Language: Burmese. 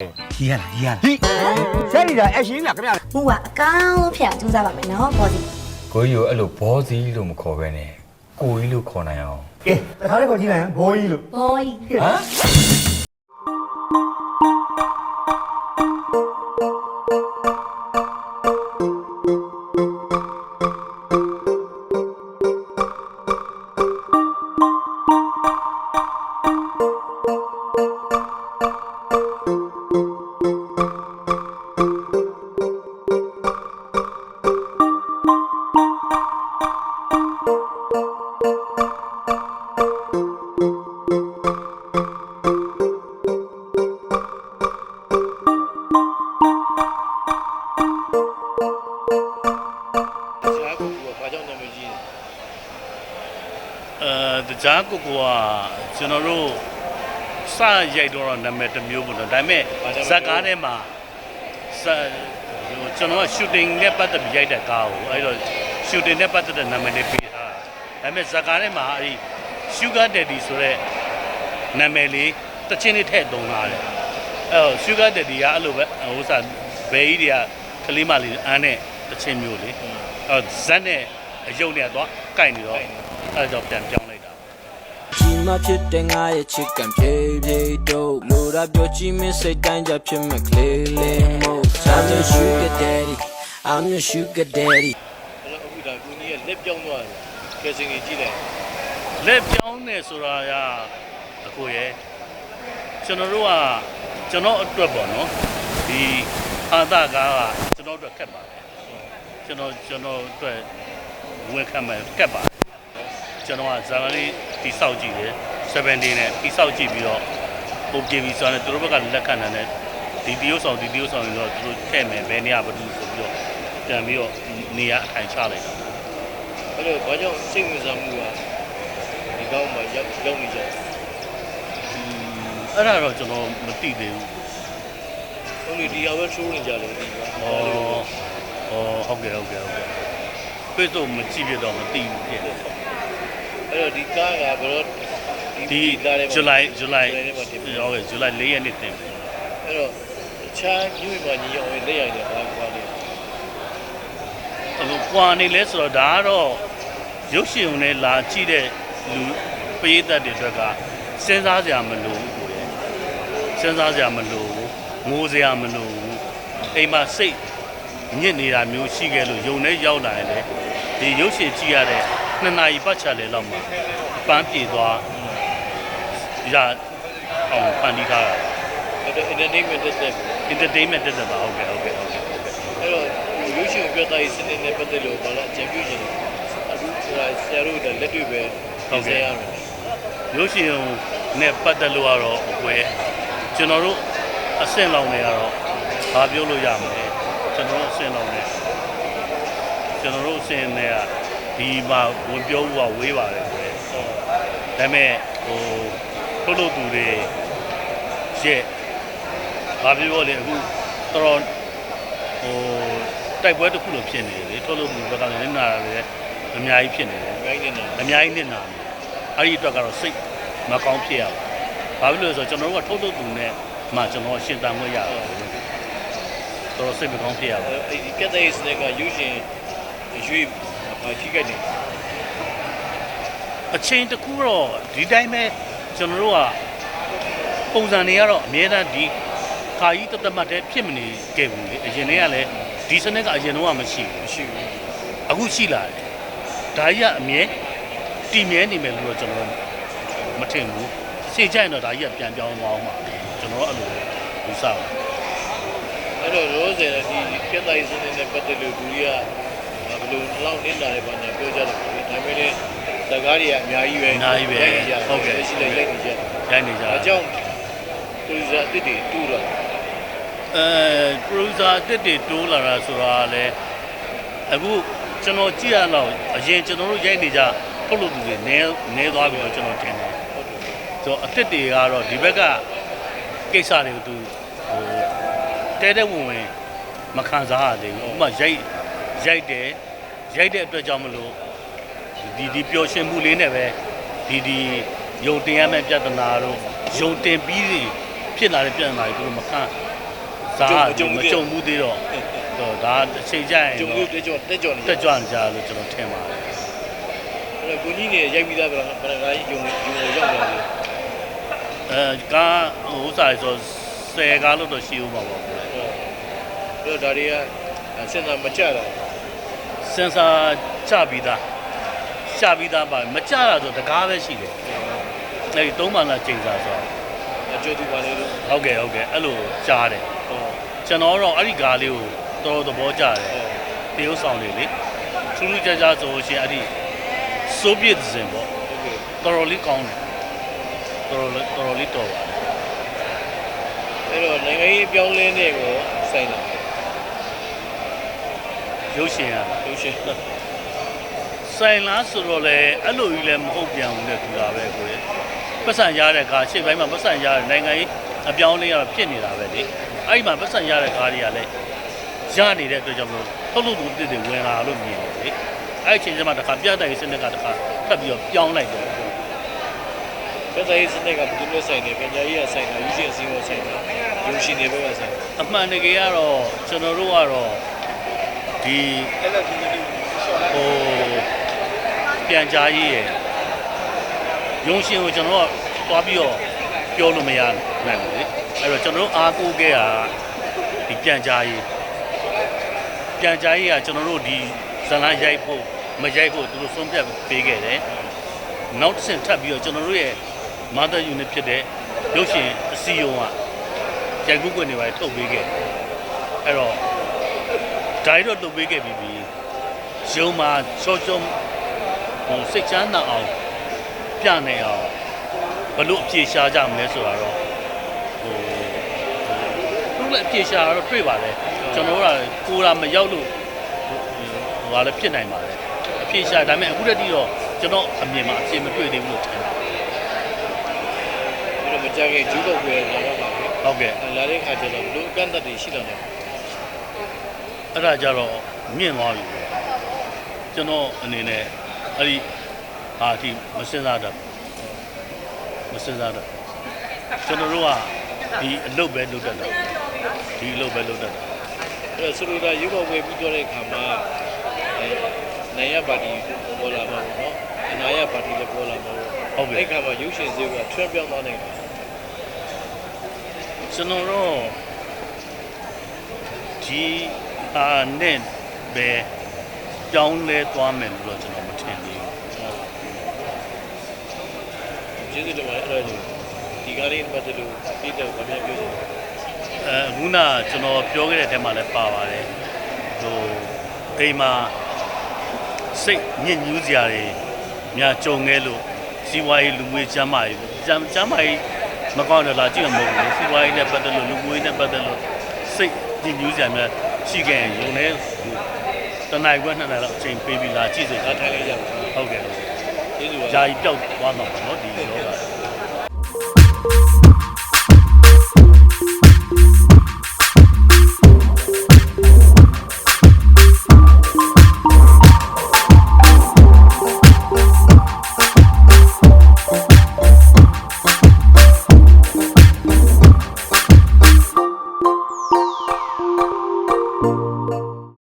ကြီးရလားကြီးရလားဟိဆက်ရည်တာအရှင်လားခင်ဗျာမူကအကောင်းဆုံးဖြစ်အောင်ကြိုးစားပါမယ်နော်ဘောစီကိုကြီးကိုအဲ့လိုဘောစီလို့မခေါ်ပဲနဲ့ကိုကြီးလို့ခေါ်နိုင်အောင်ကဲတခါလေးကိုကြည့်လိုက်ဟမ်ဘိုးကြီးလို့ဘောကြီးဟမ် အဲတကြားကိုကိုကကျွန်တော်တို့စရိုက်တော့နာမည်တစ်မျိုးပေါ့နော်ဒါပေမဲ့ဇက်ကားထဲမှာစဟိုကျွန်တော်က shooting နဲ့ပတ်သက်ပြီးရိုက်တဲ့ကားကိုအဲ့တော့ shooting နဲ့ပတ်သက်တဲ့နာမည်လေးပေးထားတယ်ဒါပေမဲ့ဇက်ကားထဲမှာအဲ့ဒီ Sugar Daddy ဆိုတဲ့နာမည်လေးတချင်းလေးထည့်သုံးလာတယ်အဲ့တော့ Sugar Daddy ကအဲ့လိုပဲဟိုစားဘယ်ကြီးတွေကကလေးမလေးအန်းနဲ့တချင်းမျိုးလေအဲ့ဇက်နဲ့အယုတ်နဲ့တော့ ကိုက်နေတော့အဲ့ဒါကြောင့်ပြန်ပြောင်းလိုက်တာကြီးမဖြစ်တဲ့ငါရဲ့ချစ်ကန်ဖြည်းဖြည်းတို့လိုရာပြောချီမင်းစိတ်တိုင်းကြဖြစ်မဲ့ကလေးလေးမို့ I'm your sugar daddy I'm your sugar daddy အဲ့တော့အခုဒါကိုကြီးရဲ့လက်ပြောင်းသွားတယ်ကဲစင်ကြီးကြည့်လိုက်လက်ပြောင်းနေဆိုတာကအခုရဲ့ကျွန်တော်တို့ကကျွန်တော်အတွက်ပေါ့နော်ဒီအာသကားကကျွန်တော်အတွက်ခက်ပါတယ်ကျွန်တော်ကျွန်တော်အတွက် ဝင်ခံမယ်ခက်ပါတယ်ကျွန်တော်ကဇာတ်လမ်းလေးတိဆောက်ကြည့်တယ်7 day နဲ့တိဆောက်ကြည့်ပြီးတော့ပုံပြေပြီးဆိုတော့သူတို့ဘက်ကလက်ခံတယ်ဒီတီယိုဆောင်ဒီတီယိုဆောင်ရင်တော့သူတို့ထည့်မယ်ဘယ်နေရာဘာလို့ဆိုပြီးတော့ပြန်ပြီးတော့နေရာအထိုင်ချလိုက်တာအဲ့တော့ဘာကြောင့်စိတ်ဝင်စားမှုကဒီကောင်းမှာရောက်ရောက်နေကြတယ်အဲ့ဒါတော့ကျွန်တော်မသိသေးဘူး။ဟုတ်ပြီဒီရောက်ပဲ show နေကြတယ်ဒီက။အော်။အော်ဟုတ်ကဲ့ဟုတ်ကဲ့ဟုတ်ကဲ့။ Facebook မကြည့်ပြတော့မသိဘူးဖြစ်တယ်အဲ့တော့ဒီကားကဘယ်တော့။ဒီကားထဲမှာ July July ထဲမှာတင်ပြီဟုတ်ကဲ့ July 4ရက်နေ့တင်ပြီအဲ့တော့တခြားမြို့မှာညီအောင်လက်ရိုက်တယ်ဘာကွာလဲ။အခုကွာနေလဲဆိုတော့ဒါကတော့ရုပ်ရှင်ုံနဲ့လာကြည့်တဲ့လူပေးသက်တွေအတွက်ကစဉ်းစားစရာမလိုဘူးကိုယ်ရဲ့။စဉ်းစားစရာမလိုဘူး။ငိုစရာမလိုဘူး။အိမ်မှာစိတ်ညစ်နေတာမျိုးရှိခဲ့လို့ယုံနဲ့ရောက်လာရင်လေ ဒီရုပ်ရှင်ကြည့်ရတဲ့နှစ်နာရီပတ်ချလေလောက်မှာပန်းပြေသွားရအောင်ဖန်တီးထားတာအဲ့တော့ entertainment တက်တက် entertainment တက်တက်ပါဟုတ်ကဲ့ဟုတ်ကဲ့ဟုတ်ကဲ့ဟုတ်ကဲ့အဲ့တော့ရုပ်ရှင်ပြသရေးစနစ်နဲ့ပတ်သက်လို့ဘာလဲအကြံပြုချင်တယ်အခုဆိုတာဆရာတို့ကလက်တွေ့ပဲသိစေရမယ်ရုပ်ရှင်နဲ့ပတ်သက်လို့ကတော့အကွယ်ကျွန်တော်တို့အဆင့်လောက်နေကတော့ဘာပြောလို့ရမလဲကျွန်တော်တို့အဆင့်လောက်နေ ကျွန်တော်တို့အဆင့်နဲ့ကဒီမှာဝင်ပြောဖို့ကဝေးပါတယ်ကွယ်ဒါပေမဲ့ဟိုထုတ်လို့သူတွေရဲ့ဘာပြောပြောလဲအခုတော်တော်ဟိုတိုက်ပွဲတစ်ခုလိုဖြစ်နေတယ်လေထုတ်လို့သူဘက်ကလည်းနေနာတယ်အများကြီးဖြစ်နေတယ်။ဂိုင်းနေတာအများကြီးနစ်နာတယ်အဲ့ဒီအတွက်ကတော့စိတ်မကောင်းဖြစ်ရဘူးဘာဖြစ်လို့လဲဆိုတော့ကျွန်တော်တို့ကထုတ်ထုတ်သူနဲ့မှကျွန်တော်ရှင်းတန်ခွင့်ရတယ်တော်တော်စိတ်မကောင်းဖြစ်ရပါအဲ့ဒီပြသရေးစနစ်ကရုပ်ရှင် ရွေးဘာထိခိုက်နေလဲအချိန်တစ်ခုတော့ဒီတိုင်းပဲကျွန်တော်တို့ကပုံစံတွေကတော့အများအားဒီခါကြီးတသက်မှတ်တည်းဖြစ်မနေခဲ့ဘူးလေအရင်တည်းကလည်းဒီစနစ်ကအရင်တော့မရှိဘူးမရှိဘူးအခုရှိလာတယ်ဒါကြီးကအမြဲတည်မြဲနေမယ်လို့တော့ကျွန်တော်မထင်ဘူးစိတ်ကြိုက်တော့ဒါကြီးကပြန်ပြောင်းသွားအောင်ပါကျွန်တော်အဲ့လိုယူဆပါတယ်အဲ့တော့ရိုးစင်ဒီပြသရေးစနစ်နဲ့ပတ်သက်လို့ဒူရီက ဘယ်လိုလောက်နေတာလဲဘာညာပြောကြတယ်ဒါပေမဲ့လည်းဇာကားတွေကအများကြီးပဲရှိလိုက်လိုက်နေကြတယ်ရိုက်နေကြအကြောင်းသူဇာတစ်တွေတူလာအဲကရူဇာတစ်တွေတိုးလာတာဆိုတာလည်းအခုကျွန်တော်ကြည့်ရတော့အရင်ကျွန်တော်တို့ရိုက်နေကြထုတ်လို့သူတွေနဲနဲသွားပြီလို့ကျွန်တော်ထင်တယ်ဆိုတော့အစ်စ်တွေကတော့ဒီဘက်ကကိစ္စတွေကိုသူဟိုတဲတဲဝင်ဝင်မခံစားရသေးဘူးဥပမာရိုက်ရိုက်တယ် ရိုက်တဲ့အတွက်ကြောင့်မလို့ဒီဒီပျော်ရွှင်မှုလေးနဲ့ပဲဒီဒီယုံတင်ရမယ့်ပြဿနာတို့ယုံတင်ပြီးဖြစ်လာတဲ့ပြဿနာတွေသူတို့မခံစားမကြုံဘူးသေးတော့တော့ဒါအချိန်ကြရင်ဂျုံလို့တက်ကြောတက်ကြောနေတက်ကြွနေကြလို့ကျွန်တော်ထင်ပါတယ်အဲ့တော့ကိုကြီးနေရိုက်ပြီးသားပြတော့ဘယ်ကားကြီးဂျုံဂျုံရောက်နေတယ်အဲကားဟိုဥစားဆိုဆယ်ကားလို့တော့ရှိဦးမှာပေါ့အဲ့တော့ဒါတွေကစဉ်းစားမကြတာ စင်ဆာချပြီးသားချပြီးသားပါမချတာဆိုတကားပဲရှိတယ်အဲဒီသုံးမှန်လားချိန်စားဆိုအကျိုးသူပါလေလို့ဟုတ်ကဲ့ဟုတ်ကဲ့အဲ့လိုကြားတယ်ဟုတ်ကျွန်တော်တော့အဲ့ဒီကားလေးကိုတော်တော်သဘောကျတယ်ဟုတ်တရုပ်ဆောင်လေးလေထူးထူးခြားခြားဆိုရှင်အဲ့ဒီဆိုဗီယက်ဇင်ပေါ့ဟုတ်ကဲ့တော်တော်လေးကောင်းတယ်တော်တော်လေးတော်တော်လေးတော်ပါတယ်အဲ့တော့နိုင်ငံရေးအပြောင်းလဲတဲ့ကိုဆိုင်လာ ရုပ်ရှင်ရလို့ရှင်ဆိုင်လားဆိုတော့လေအဲ့လိုကြီးလည်းမဟုတ်ပြန်ဘူးလေသူကပဲကိုယ်ပတ်စံရတဲ့ကားရှေ့ပိုင်းမှာပတ်စံရတဲ့နိုင်ငံရေးအပြောင်းလဲရတော့ဖြစ်နေတာပဲလေအဲ့ဒီမှာပတ်စံရတဲ့ကားတွေကလည်းရနေတဲ့အတွက်ကြောင့်မလို့ထုတ်လို့သူတစ်တွေဝင်လာလို့မြင်တယ်လေအဲ့ဒီအချိန်ကျမှတခါပြတ်တဲ့စနစ်ကတခါထပ်ပြီးတော့ပြောင်းလိုက်တယ်ပြည်သားရေးစနစ်ကဘယ်လိုလဲဆိုင်နေပြည်ကြီးကဆိုင်တာယူရှင်အစည်းအဝေးဆိုင်တာယူရှင်တွေဘက်ကဆိုင်အမှန်တကယ်ကတော့ကျွန်တော်တို့ကတော့ ဒီဟိုပြန်ကြားရေးရယ်ရုံရှင်ကိုကျွန်တော်ကသွားပြီးတော့ပြောလို့မရနိုင်ဘူးလေအဲ့တော့ကျွန်တော်တို့အားကိုးခဲ့တာဒီပြန်ကြားရေးပြန်ကြားရေးကကျွန်တော်တို့ဒီဇလန်းရိုက်ဖို့မရိုက်ဖို့သူတို့ဆုံးဖြတ်ပေးခဲ့တယ်နောက်တစ်ဆင့်ထပ်ပြီးတော့ကျွန်တော်တို့ရဲ့ mother unit ဖြစ်တဲ့ရုပ်ရှင်အစည်းအရုံးကရိုက်ကူးကွက်နေပါထုတ်ပေးခဲ့အဲ့တော့ ဒါရီတော့လုပ်ပေးခဲ့ပြီးပြီရုံမှာချောချောဟိုစိတ်ချမ်းသာအောင်ပြနိုင်အောင်ဘလို့အပြေရှားကြမလဲဆိုတာတော့ဟိုသူလည်းအပြေရှားတော့တွေ့ပါလေကျွန်တော်တို့ကကိုလာမရောက်လို့ဟိုဟာလည်းဖြစ်နိုင်ပါလေအပြေရှားဒါပေမဲ့အခုတည်းကတော့ကျွန်တော်အမြင်မှာအပြေမတွေ့သေးဘူးလို့ထင်တယ်ပြီးတော့မကြခင်ဂျူးတော့ကိုလာတော့ပါပဲဟုတ်ကဲ့လာတဲ့ခါကျတော့ဘလို့အကန့်အသတ်တွေရှိတော့တယ် အဲ့ဒါကြတော့မြင့်သွားပြီကျွန်တော်အနေနဲ့အဲ့ဒီဟာအထိမစင်စားတတ်မစင်စားတတ်ကျွန်တော်တို့ကဒီအလုပ်ပဲလုပ်တတ်တာဒီအလုပ်ပဲလုပ်တတ်တာအဲ့တော့ဆိုလိုတာရုပ်ောက်ဝယ်ပြီးတော့တဲ့ခါမှာအဲနိုင်ရပါတီပေါ်လာမှာပေါ့နော်အနာရပါတီလည်းပေါ်လာမှာပေါ့ဟုတ်ကဲ့အဲ့ခါမှာရုပ်ရှင်စည်းကထွန်းပြောင်းသွားနိုင်တယ်ကျွန်တော်တို့ဒီ အာနဲ့ပဲကြောင်းလဲသွားမယ်လို့တော့ကျွန်တော်မထင်သေးဘူးကျေးဇူးတင်ပါတယ်အဲ့ဒါဒီကားလေးပတ်သက်လို့ပြည်တော့ဗမာပြောချင်တယ်အဲခုနကျွန်တော်ပြောခဲ့တဲ့အထက်မှာလည်းပါပါတယ်ဟိုအိမ်မှာစိတ်ညစ်ညူးစရာတွေများကြုံခဲ့လို့စီးပွားရေးလူမှုရေးကျမ်းမာရေးကျမ်းကျမ်းမာရေးမကောင်းတော့လားကြည့်မှာမဟုတ်ဘူးစီးပွားရေးနဲ့ပတ်သက်လို့လူမှုရေးနဲ့ပတ်သက်လို့စိတ်ညစ်ညူးစရာများ ရှိခဲ့ရင်ရုံနဲ့တနိုင်ခွဲနှစ်နိုင်လောက်အချိန်ပေးပြီးလာကြည့်စေချဒါင်ထိုင်လိုက်ကြပါဟုတ်ကဲ့ဟုတ်ကဲ့ကျေးဇူးပါဂျာကြီးပျောက်သွားမှာပေါ့နော်ဒီလောက